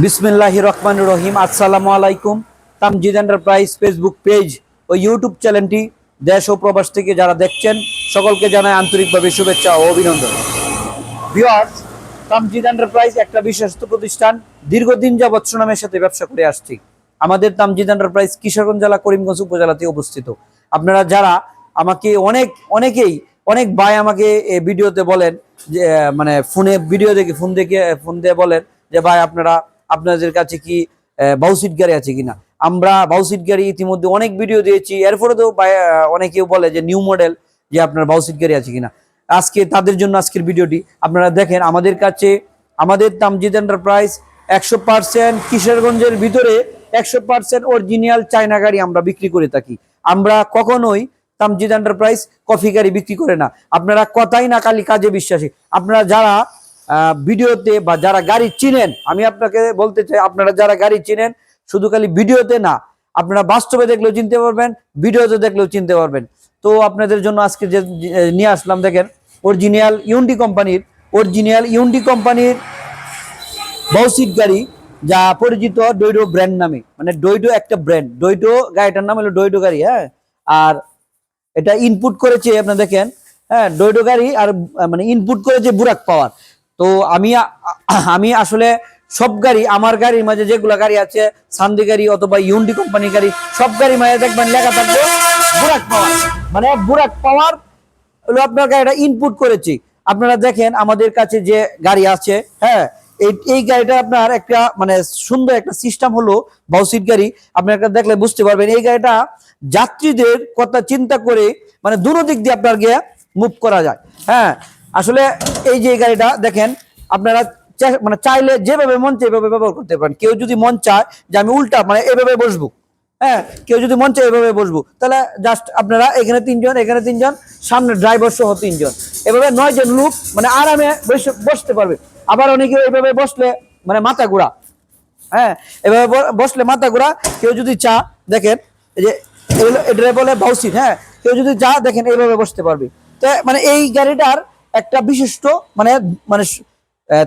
বিসমিল্লাহ রহমান রহিম। আসসালামু আলাইকুম। তামজিদ এন্টারপ্রাইজ ফেসবুক পেজ ও ইউটিউব চ্যানেলটি দেশ ও প্রবাস থেকে যারা দেখছেন, সকলকে জানায় আন্তরিকভাবে শুভেচ্ছা ও অভিনন্দন। ভিওয়ার্স তামজিদ এন্টারপ্রাইজ একটা বিশ্বস্ত প্রতিষ্ঠান। দীর্ঘদিন যাবৎ সুনামের সাথে ব্যবসা করে আসছি। আমাদের তামজিদ এন্টারপ্রাইজ কিশোরগঞ্জ জেলা, করিমগঞ্জ উপজেলাতে অবস্থিত। আপনারা যারা আমাকে অনেক, অনেকেই, অনেক ভাই আমাকে ভিডিওতে বলেন যে মানে ফোনে, ভিডিও দেখে, ফোন দেখে, ফোন দিয়ে বলেন যে, ভাই আপনারা আপনাদের কাছে কি বাউসিট গাড়ি আছে কিনা? আমরা বাউসিট গাড়ি ইতিমধ্যে অনেক ভিডিও দিয়েছি। এরপরে তো অনেকেও বলে যে নিউ মডেল যে আপনার বাউসিট গাড়ি আছে কিনা। আজকে তাদের জন্য আজকের ভিডিওটি আপনারা দেখেন, আমাদের কাছে, আমাদের তামজিদ এন্টারপ্রাইজ একশো পার্সেন্ট কিশোরগঞ্জের ভিতরে একশো পার্সেন্ট অরিজিনাল চায়না গাড়ি আমরা বিক্রি করে থাকি। আমরা কখনোই তামজিদ এন্টারপ্রাইজ কফি গাড়ি বিক্রি করে না। আপনারা কথাই না, খালি কাজে বিশ্বাসী। আপনারা যারা ভিডিওতে বা যারা গাড়ি চিনেন, আমি আপনাকে বলতে চাই, আপনারা যারা গাড়ি চিনেন, শুধু খালি ভিডিওতে না, আপনারা বাস্তবে দেখলেও চিনতে পারবেন, ভিডিওতে দেখলেও চিনতে পারবেন। তো আপনাদের জন্য আজকে যে নিয়ে আসলাম, দেখেন অরিজিনাল ইউনডি কোম্পানির অরিজিনাল ইউনডি কোম্পানির বৌসিট গাড়ি, যা পরিচিত ডৈডো ব্র্যান্ড নামে। মানে ডৈডো একটা ব্র্যান্ড ডৈডো গাড়িটার নাম হলো ডৈডো গাড়ি হ্যাঁ? আর এটা ইনপুট করেছে আপনি দেখেন হ্যাঁ ডৈডো গাড়ি আর মানে ইনপুট করেছে বুরাক পাওয়ার তো আমি আমি আসলে সব গাড়ি, আমার গাড়ির মাঝে যেগুলো গাড়ি আছে, সান্দি গাড়ি অথবা ইউন্ডি কোম্পানি গাড়ি, সব গাড়ির মাঝে দেখবেন লেখা থাকবে বুরাক পাওয়ার মানে বুরাক পাওয়ার হলো আপনার গাড়িটা ইনপুট করেছি। আপনারা দেখেন আমাদের কাছে যে গাড়ি আছে হ্যাঁ এই গাড়িটা আপনার একটা মানে সুন্দর একটা সিস্টেম হলো বাউসিট গাড়ি। আপনার দেখলে বুঝতে পারবেন, এই গাড়িটা যাত্রীদের কথা চিন্তা করে মানে দুনো দিক দিয়ে আপনার গিয়ে মুভ করা যায়। হ্যাঁ আসলে এই যে গাড়িটা, দেখেন, আপনারা মানে চাইলে যেভাবে মন চায় এভাবে ব্যবহার করতে পারেন। কেউ যদি মন চায় যে আমি উল্টা মানে এভাবে বসবো হ্যাঁ কেউ যদি মন চায় এভাবে বসবো, তাহলে জাস্ট আপনারা এখানে তিনজন এখানে তিনজন, সামনে ড্রাইভার সহ তিনজন। এভাবে নয় জন লোক মানে আরামে বসে- বসতে পারবে। আবার অনেকে এভাবে বসলে মানে মাথা ঘোরা। হ্যাঁ এভাবে বসলে মাথা ঘোরা। কেউ যদি চা, দেখেন যে এগুলো এটা বলে বাউসিট হ্যাঁ কেউ যদি চা, দেখেন এইভাবে বসতে পারবে। তো মানে এই গাড়িটার একটা বিশিষ্ট মানে মানে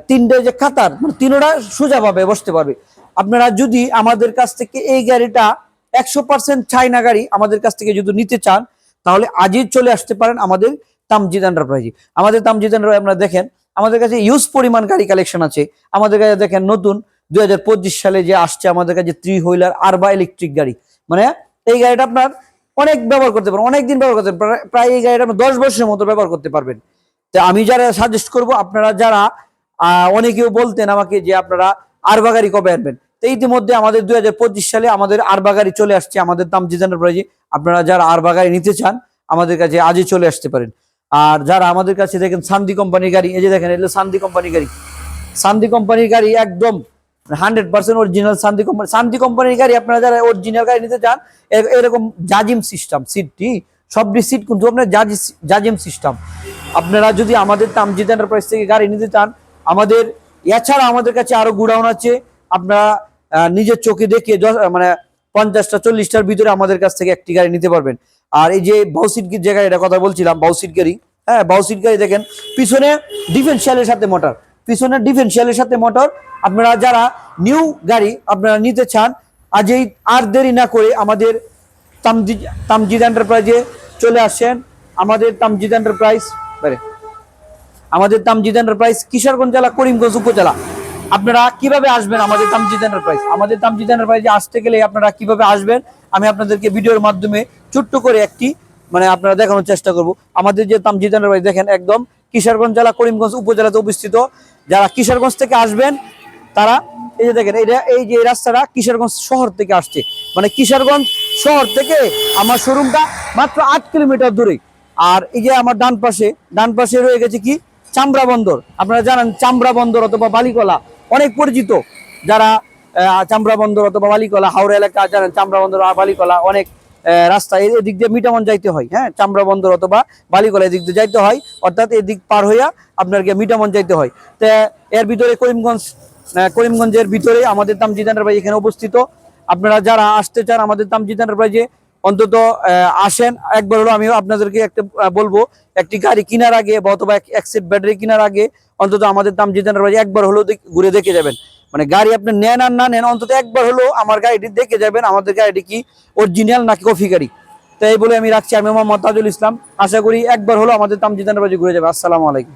তিনটে যে কাতার মানে তিনোটা সোজাভাবে বসতে পারবে। আপনারা যদি আমাদের কাছ থেকে এই গাড়িটা একশো পার্সেন্ট চাইনা গাড়ি আমাদের কাছ থেকে যদি নিতে চান, তাহলে আজই চলে আসতে পারেন আমাদের তামজিদ এন্টারপ্রাইজে আমাদের তামজিদ এন্টারপ্রাইজ আপনারা দেখেন, আমাদের কাছে ইউজ পরিমাণ গাড়ি কালেকশন আছে। আমাদের কাছে দেখেন নতুন, দুই হাজার পঁচিশ সালে যে আসছে আমাদের কাছে থ্রি হুইলার আর বা ইলেকট্রিক গাড়ি। মানে এই গাড়িটা আপনার অনেক ব্যবহার করতে পারবেন অনেক দিন ব্যবহার করতে পারবেন প্রায়- এই গাড়িটা আপনি দশ বছরের মতো ব্যবহার করতে পারবেন। তো আমি যারা সাজেস্ট করব, আপনারা যারা অনেকেও বলতেন আমাকে যে আপনারা আরবা গাড়ি কবে আনবেন। তো ইতিমধ্যে আমাদের দুই হাজার পঁচিশ সালে আমাদের আরবা গাড়ি চলে আসছে, আমাদের তামজিদ এন্টারপ্রাইজে আপনারা যারা আরবা গাড়ি নিতে চান, আমাদের কাছে আজই চলে আসতে পারেন। আর যারা আমাদের কাছে দেখেন সান্দি কোম্পানির গাড়ি, এই যে দেখেন এগুলো সান্দি কোম্পানির গাড়ি। সান্দি কোম্পানির গাড়ি একদম hundred percent original Shanti company Shanti কোম্পানির গাড়ি আপনারা যারা অরিজিনাল গাড়ি নিতে চান এরকম জাজিম সিস্টেম, সিটটি, সবটি সিট কিন্তু আপনার জাজি জাজিম সিস্টেম। আপনারা যদি আমাদের তামজিদ এন্টারপ্রাইজ থেকে গাড়ি নিতে চান, আমাদের, এছাড়া আমাদের কাছে আরও গুডাউন আছে। আপনারা নিজের চোখে দেখে মানে পঞ্চাশটা, চল্লিশটার ভিতরে আমাদের কাছ থেকে একটি গাড়ি নিতে পারবেন। আর এই যে বাউসিট যে গাড়িটা কথা বলছিলাম বাউসিট গাড়ি হ্যাঁ বাউসিট গাড়ি দেখেন, পিছনে ডিফেন্সিয়ালের সাথে মোটর পিছনে ডিফেন্সিয়ালের সাথে মোটর আপনারা যারা নিউ গাড়ি আপনারা নিতে চান, আজই আর দেরি না করে আমাদের তামজিদ তামজিদ এন্টারপ্রাইজে চলে আসেন। আমাদের তামজিদ এন্টারপ্রাইজ বাইরে আমাদের তামজিদ এন্টারপ্রাইজ কিশোরগঞ্জ জেলা, করিমগঞ্জ উপজেলা আপনারা কীভাবে আসবেন আমাদের তামজিদ এন্টারপ্রাইজ আমাদের তামজিদ এন্টারপ্রাইজে আসতে গেলে আপনারা কীভাবে আসবেন? আমি আপনাদেরকে ভিডিওর মাধ্যমে ছোট্ট করে একটি মানে আপনারা দেখানোর চেষ্টা করব। আমাদের যে তামজিদ এন্টারপ্রাইজ দেখেন একদম কিশোরগঞ্জ জেলা, করিমগঞ্জ উপজেলাতে অবস্থিত। যারা কিশোরগঞ্জ থেকে আসবেন, তারা, এই যে দেখেন এটা এই যে রাস্তাটা কিশোরগঞ্জ শহর থেকে আসছে। মানে কিশোরগঞ্জ শহর থেকে আমার শোরুমটা মাত্র আট কিলোমিটার দূরে। আর এই যে আমার ডান পাশে ডান পাশে রয়ে গেছে কি? চামড়া বন্দর। আপনারা জানেন চামড়া বন্দর অথবা বালিকলা অনেক পরিচিত। যারা চামড়া বন্দর অথবা বালিকলা, হাওড়া এলাকা জানেন চামড়া বন্দর বালিকলা অনেক রাস্তা এদিক দিয়ে মিটামন যাইতে হয় হ্যাঁ? চামড়া বন্দর অথবা বালিকলা এদিক দিয়ে যাইতে হয়, অর্থাৎ এদিক পার হইয়া আপনার গিয়ে মিটামন যাইতে হয়। তো এর ভিতরে করিমগঞ্জ করিমগঞ্জের ভিতরে আমাদের তামজিদ এন্টারপ্রাইজ এখানে অবস্থিত আপনারা যারা আসতে চান আমাদের তামজিদ এন্টারপ্রাইজে অন্তত আসেন। একবার হলো আমি আপনাদেরকে একটা বলব, একটি গাড়ি কেনার আগে বা অথবা এক ব্যাটারি কেনার আগে অন্তত আমাদের তামজিদ এন্টারপ্রাইজে একবার হলেও ঘুরে দেখে যাবেন। মানে গাড়ি আপনি নেন আর না নেন, অন্তত একবার হলো আমার গাড়িটি দেখে যাবেন, আমাদের গাড়িটি কি অরিজিনাল নাকি কফি গাড়ি। তাই বলে আমি রাখছি। আমি মোহাম্মদ তাজুল ইসলাম। আশা করি একবার হলো আমাদের তামজিদানের বাজে ঘুরে যাবে। আসসালামু আলাইকুম।